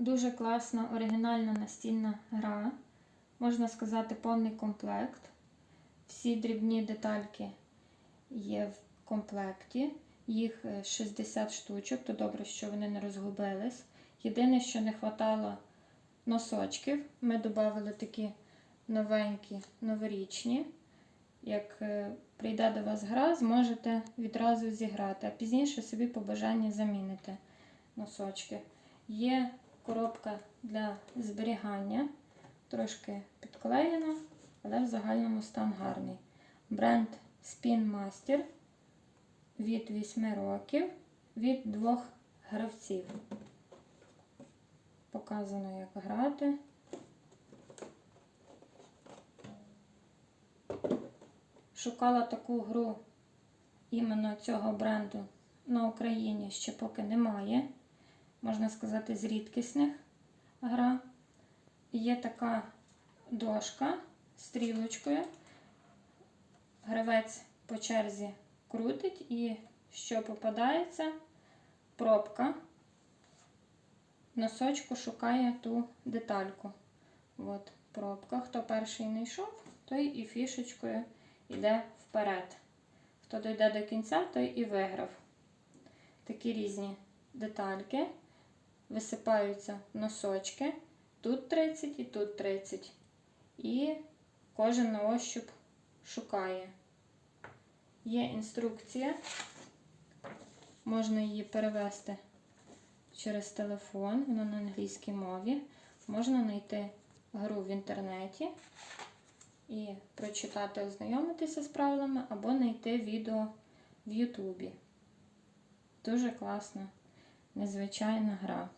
Дуже класна оригінальна настільна гра. Можна сказати, повний комплект. Всі дрібні детальки є в комплекті. Їх е, 60 штучок, то добре, що вони не розгубились. Єдине, що не вистачало носочків. Ми додали такі новенькі, новорічні. Як е, прийде до вас гра, зможете відразу зіграти, а пізніше собі по бажанні заміните носочки. Є коробка для зберігання, трошки підклеєна, але в загальному стан гарний. Бренд Spin Master від 8 років від двох гравців. Показано, як грати. Шукала таку гру іменно цього бренду на Україні ще поки немає. Можна сказати, з рідкісних гра. Є така дошка стрілочкою. Гравець по черзі крутить і що попадається, пробка. Носочку шукає ту детальку. От пробка. Хто перший не йшов, той і фішечкою йде вперед. Хто дойде до кінця, той і виграв. Такі різні детальки. Висипаються носочки. Тут 30 і тут 30. І кожен на ощуп шукає. Є інструкція. Можна її перевести через телефон, вона на англійській мові. Можна знайти гру в інтернеті і прочитати, ознайомитися з правилами, або знайти відео в Ютубі. Дуже класна, незвичайна гра.